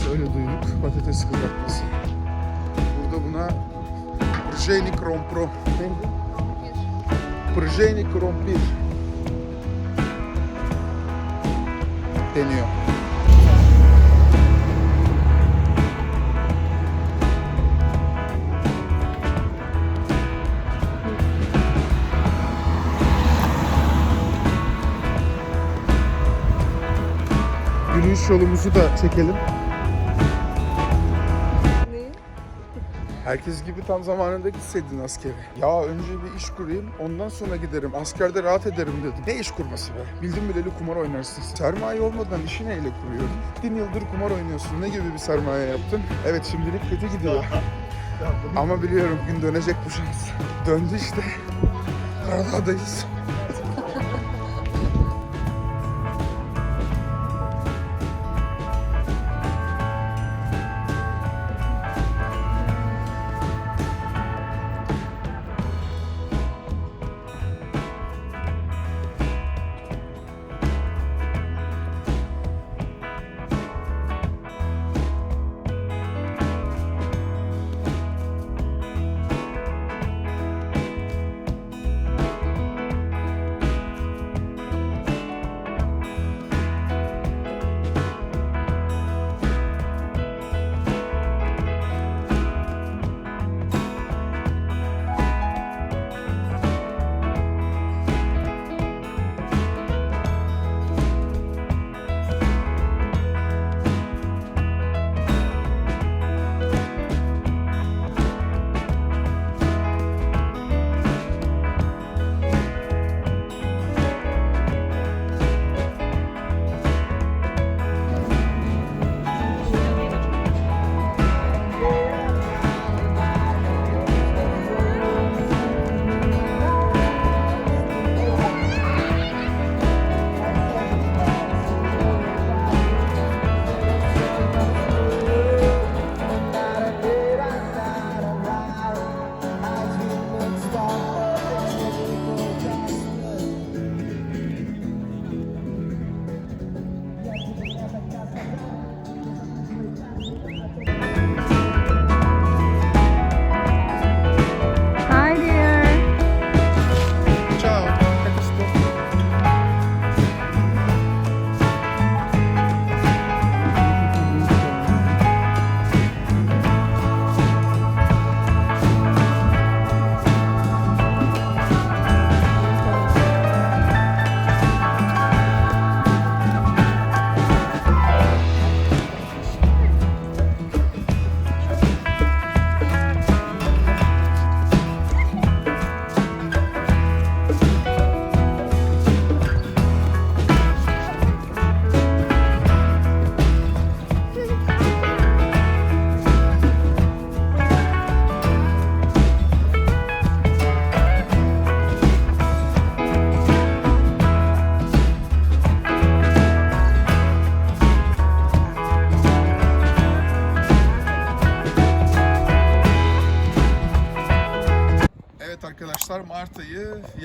güzelmiş, öyle duyduk. Patates kızartması. Burada buna Prжeni Krompro. Neydi? Krompir. Deniyor. Yürüyüş yolumuzu da çekelim. Herkes gibi tam zamanında gitseydin askere. Ya önce bir iş kurayım, ondan sonra giderim. Askerde rahat ederim dedim. Ne iş kurması be? Bildim bileli kumar oynarsın. Sermaye olmadan işi neyle kuruyorum? Bin yıldır kumar oynuyorsun. Ne gibi bir sermaye yaptın? Evet şimdilik kötü gidiyor. Ama biliyorum gün dönecek bu şans. Döndü işte. Karadağ'dayız.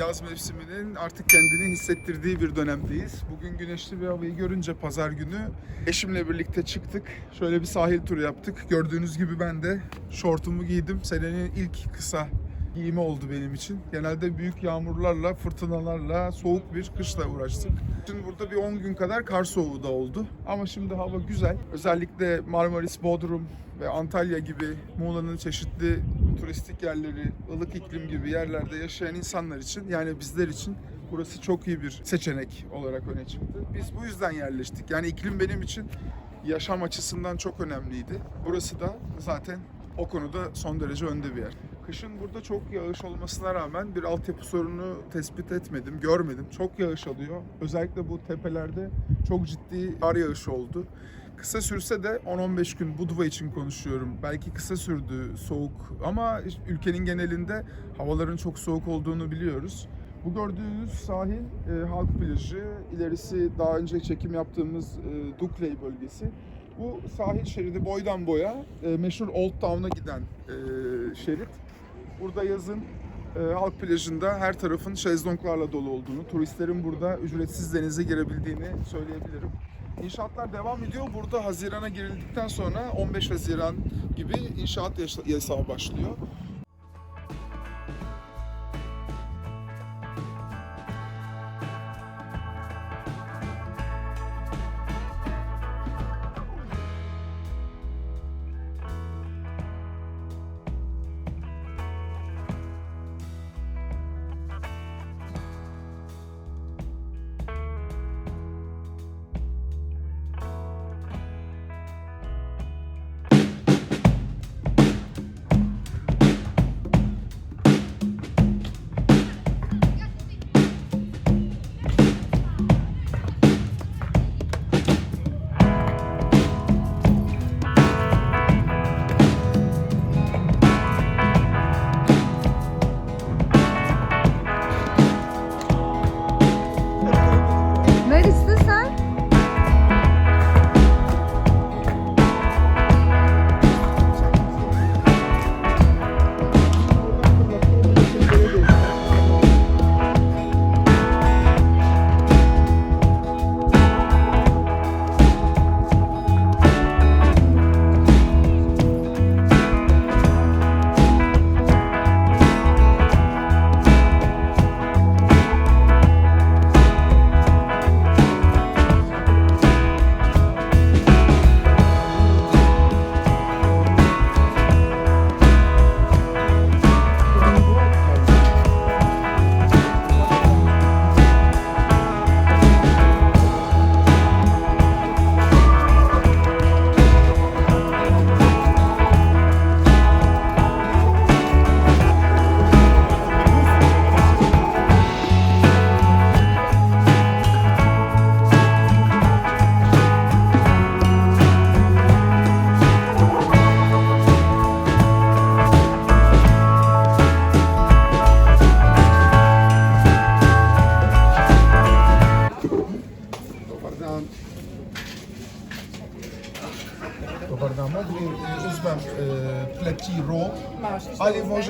Yaz mevsiminin artık kendini hissettirdiği bir dönemdeyiz. Bugün güneşli bir havayı görünce pazar günü eşimle birlikte çıktık. Şöyle bir sahil turu yaptık. Gördüğünüz gibi ben de şortumu giydim. Senenin ilk kısa giyimi oldu benim için. Genelde büyük yağmurlarla, fırtınalarla, soğuk bir kışla uğraştık. Şimdi burada bir 10 gün kadar kar soğuğu da oldu. Ama şimdi hava güzel. Özellikle Marmaris, Bodrum ve Antalya gibi Muğla'nın çeşitli turistik yerleri, ılık iklim gibi yerlerde yaşayan insanlar için yani bizler için burası çok iyi bir seçenek olarak öne çıktı. Biz bu yüzden yerleştik. Yani iklim benim için yaşam açısından çok önemliydi. Burası da zaten o konuda son derece önde bir yer. Kışın burada çok yağış olmasına rağmen bir altyapı sorunu tespit etmedim, görmedim. Çok yağış alıyor. Özellikle bu tepelerde çok ciddi kar yağışı oldu. Kısa sürse de 10-15 gün Budva için konuşuyorum. Belki kısa sürdü soğuk ama ülkenin genelinde havaların çok soğuk olduğunu biliyoruz. Bu gördüğünüz sahil e, halk plajı, ilerisi daha önce çekim yaptığımız e, Dukley bölgesi. Bu sahil şeridi boydan boya e, meşhur Old Town'a giden e, şerit. Burada yazın e, halk plajında her tarafın şezlonglarla dolu olduğunu, turistlerin burada ücretsiz denize girebildiğini söyleyebilirim. İnşaatlar devam ediyor. Burada Haziran'a girildikten sonra 15 Haziran gibi inşaat yasa- yasağı başlıyor.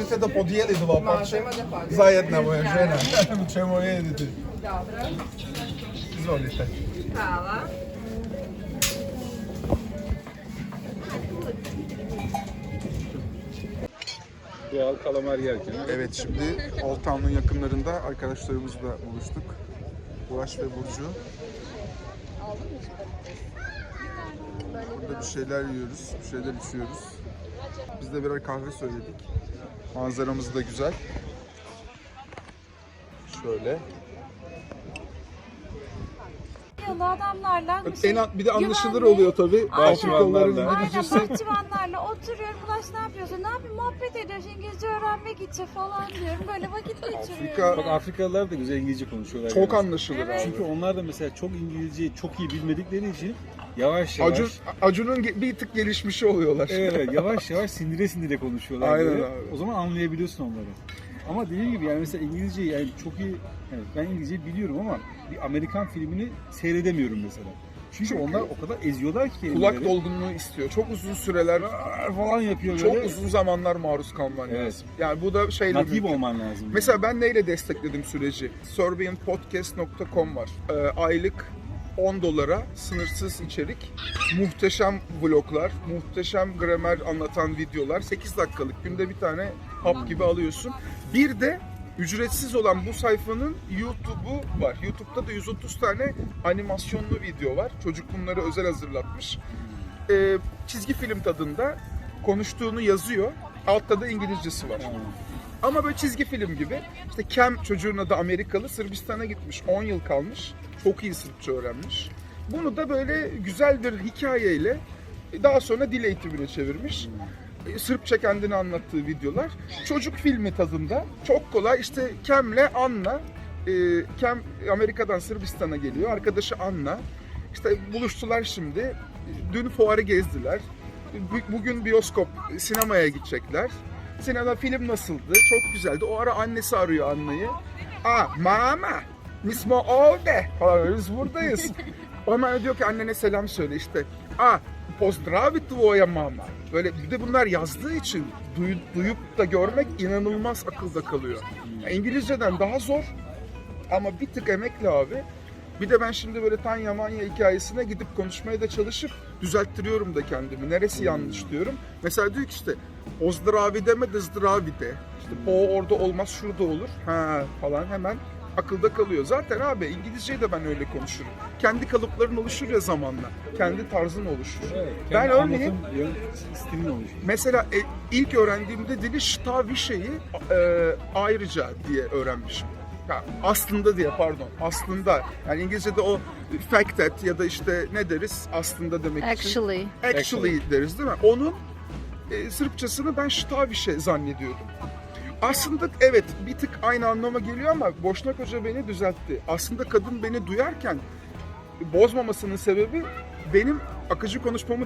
Možete da podijelite dva pače. Možemo da. Za jedna moja žena, ćemo jediti. Dobro. Izvolite. Hvala. Doğal kalamar yerken. Evet şimdi Old Town'un yakınlarında arkadaşlarımızla buluştuk. Ulaş ve Burcu. Burada bir şeyler yiyoruz, bir şeyler içiyoruz. Biz de birer kahve söyledik. Manzaramız da güzel. Şöyle. Yolu adamlarla şey, En, bir de anlaşılır güvenli- oluyor tabii. Afrikalıların Aynen bahçıvanlarla oturuyorum. Ulaş ne yapıyorsun? Ne yapayım? Muhabbet ediyoruz. İngilizce öğrenmek için falan diyorum. Böyle vakit geçiriyorum. Afrika- Bak Afrikalılar da güzel İngilizce konuşuyorlar. Çok yani. anlaşılır Evet. abi. Çünkü onlar da mesela çok İngilizceyi çok iyi bilmedikleri için yavaş yavaş Acun, Acun'un ge- bir tık gelişmişi oluyorlar. evet, evet, yavaş yavaş sindire sindire konuşuyorlar. Aynen böyle. abi. O zaman anlayabiliyorsun onları. Ama dediğim gibi yani mesela İngilizceyi yani çok iyi yani ben İngilizceyi biliyorum ama bir Amerikan filmini seyredemiyorum mesela. Çünkü, Çünkü onlar o kadar eziyorlar ki Kulak kelimeleri. dolgunluğu istiyor. Çok uzun süreler, falan yapıyor çok böyle. uzun zamanlar maruz kalman Evet. lazım. Yani bu da şeyle Natif mümkün. olman lazım. Mesela ben neyle destekledim süreci? Serbianpodcast.com var. Ee, aylık 10 dolara sınırsız içerik, muhteşem vloglar, muhteşem gramer anlatan videolar, 8 dakikalık günde bir tane hap gibi alıyorsun. Bir de ücretsiz olan bu sayfanın YouTube'u var. YouTube'da da 130 tane animasyonlu video var. Çocuk bunları özel hazırlatmış. Ee, çizgi film tadında konuştuğunu yazıyor. Altta da İngilizcesi var. Ama böyle çizgi film gibi. İşte Cam çocuğun adı Amerikalı. Sırbistan'a gitmiş. 10 yıl kalmış. Çok iyi Sırpça öğrenmiş. Bunu da böyle güzel bir hikayeyle daha sonra dil eğitimine çevirmiş. Sırpça kendini anlattığı videolar. Çocuk filmi tadında. Çok kolay. İşte Cam'le Anna. e, Cam Amerika'dan Sırbistan'a geliyor. Arkadaşı Anna. İşte buluştular şimdi. Dün fuarı gezdiler. Bu- Bugün bioskop, sinemaya gidecekler. Sinema film nasıldı? Çok güzeldi. O ara annesi arıyor Anna'yı. Aa mama, mi smo ovde. Falan biz buradayız. O hemen diyor ki annene selam söyle işte. Aa Pozdravit tvoya mama. Böyle bir de bunlar yazdığı için duy- duyup da görmek inanılmaz akılda kalıyor. Ya İngilizceden daha zor ama bir tık emekli abi. Bir de ben şimdi böyle Tanya Manya hikayesine gidip konuşmaya da çalışıp düzelttiriyorum da kendimi. Neresi yanlış diyorum. Mesela diyor ki işte Ozdravi deme de zdravi de. İşte o orada olmaz şurada olur. Ha falan hemen akılda kalıyor. Zaten abi İngilizceyi de ben öyle konuşurum. Kendi kalıpların oluşur ya zamanla. Kendi tarzın oluşur. Ben Kendi örneğin stilin oluşuyor. Mesela e, ilk öğrendiğimde dili Stavişe'yi e, ayrıca diye öğrenmişim. Ya aslında diye pardon. Aslında. Yani İngilizce'de o fact that ya da işte ne deriz aslında demek için. Actually. Actually deriz değil mi? Onun e, Sırpçasını ben Stavişe zannediyordum. Aslında evet bir tık aynı anlama geliyor ama Boşnak Hoca beni düzeltti. Aslında kadın beni duyarken bozmamasının sebebi benim akıcı konuşmamı...